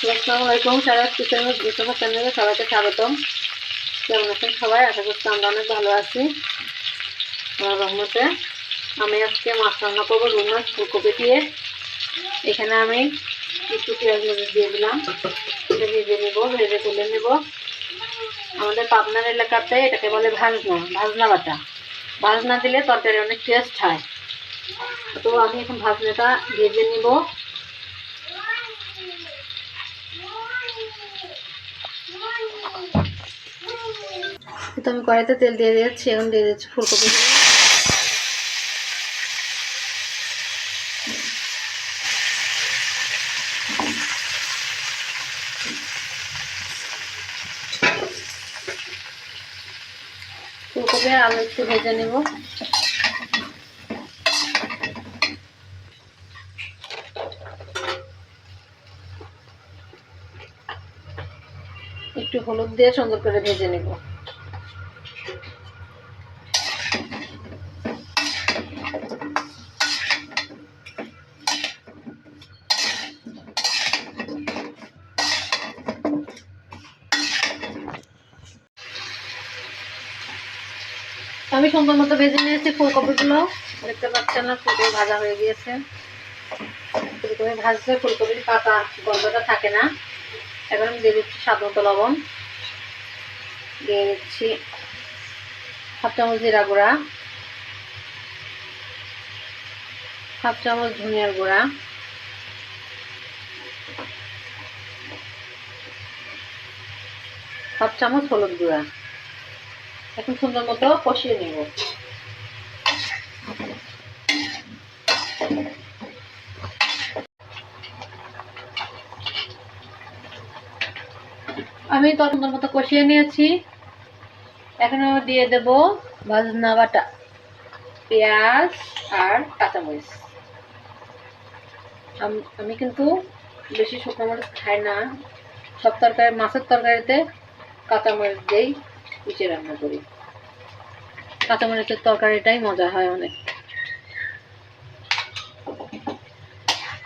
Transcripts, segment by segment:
আসসালামু আলাইকুম সারা কিচেন চ্যানেলে সবাইকে স্বাগতম। কেমন আছেন সবাই? আশা করছি আমরা অনেক ভালো আছি। আমার রহমতে আমি আজকে মাছ রান্না করব, রুই মাছ, ফুলকপি দিয়ে। এখানে আমি একটু পেঁয়াজ মরিচ দিয়ে দিলাম। এটা ভেজে নেব, ভেজে তুলে নেব। আমাদের পাবনার এলাকাতে এটাকে বলে ভাজনা ভাজনা বাটা। ভাজনা দিলে তরকারি অনেক টেস্ট হয়। তো আমি এখন ভাজনাটা ভেজে নিব। তো আমি কড়াইতে তেল দিয়ে দিয়েছি, এখন দিয়ে দিচ্ছি ফুলকপি। ফুলকপি আলু একটু ভেজে নেব। একটু হলুদ দিয়ে সুন্দর করে ভেজে নেব। আমি সুন্দর মতো ভেজে নিয়েছি ফুলকপিগুলো। দেখতে পাচ্ছেন না, ফুলকপি ভাজা হয়ে গিয়েছে। ফুলকপি ভাজলে ফুলকপির পাতা, গন্ধটা থাকে না। এখন আমি দিয়ে দিচ্ছি স্বাদ মতো লবণ। দিয়ে দিচ্ছি হাফ চামচ জিরা গুঁড়া, হাফ চামচ ধনিয়ার গুঁড়া, হাফ চামচ হলুদ গুঁড়া। এখন সুন্দর মতো কষিয়ে নেব। আমি তো সুন্দর মতো কষিয়ে নিয়েছি। এখন দিয়ে দেব ভাজনা বাটা, পেঁয়াজ আর কাঁচামরিচ। আম- কিন্তু বেশি শুকনো মরিচ খাই না। সব তরকারি, মাছের তরকারিতে কাঁচামরিচ দিয়েই কুচে রান্না করি। কাঁচামরিচের তরকারিটাই মজা হয় অনেক।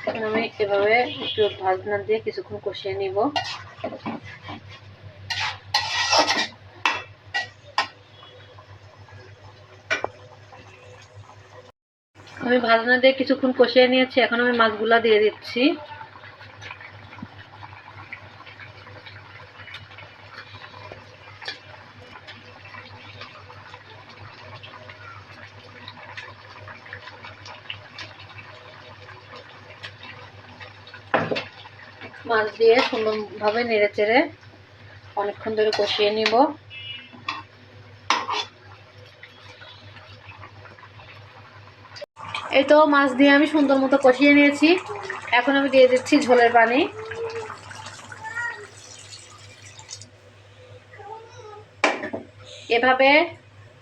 আমি এভাবে একটু ভাজনা দিয়ে কিছুক্ষণ কষিয়ে নিব। আমি ভাজনা দিয়ে কিছুক্ষণ কষিয়ে নিয়েছি, এখন আমি মাছগুলা দিয়ে দিচ্ছি। মাছ দিয়ে সুন্দরভাবে নেড়ে চেড়ে অনেকক্ষণ ধরে কষিয়ে নিব। এই তো মাছ দিয়ে আমি সুন্দর মতো কষিয়ে নিয়েছি। এখন আমি দিয়ে দিচ্ছি ঝোলের পানি। এভাবে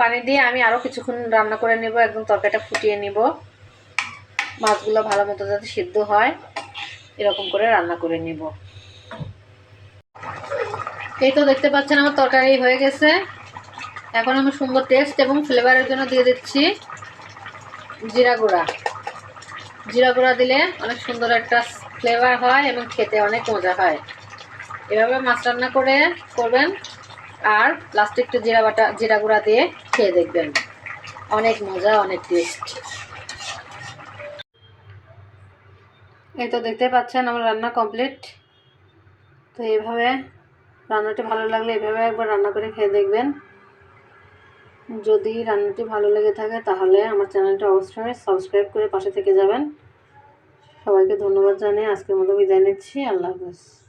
পানি দিয়ে আমি আরও কিছুক্ষণ রান্না করে নেব, একদম তরকারিটা ফুটিয়ে নিব। মাছগুলো ভালো মতো যাতে সিদ্ধ হয়, এরকম করে রান্না করে নিব। এই তো দেখতে পাচ্ছেন আমার তরকারি হয়ে গেছে। এখন আমি সুন্দর টেস্ট এবং ফ্লেভারের জন্য দিয়ে দিচ্ছি। জিরা গুঁড়া। জিরা গুঁড়া দিলে অনেক সুন্দর একটা ফ্লেভার হয় এবং খেতে অনেক মজা হয়। এভাবে মাছ রান্না করে করবেন আর লাস্টে একটু জিরা বাটা, জিরা গুঁড়া দিয়ে খেয়ে দেখবেন। অনেক মজা, অনেক টেস্ট এই তো দেখতে পাচ্ছেন আমার রান্না কমপ্লিট তো এইভাবে রান্নাটি ভালো লাগলে এভাবে একবার রান্না করে খেয়ে দেখবেন। যদি রান্নাটি ভালো লেগে থাকে তাহলে আমার চ্যানেলটা অবশ্যই সাবস্ক্রাইব করে পাশে থেকে যাবেন। সবাইকে ধন্যবাদ জানিয়ে আজকের মতো বিদায় নিচ্ছি। আল্লাহ হাফেজ।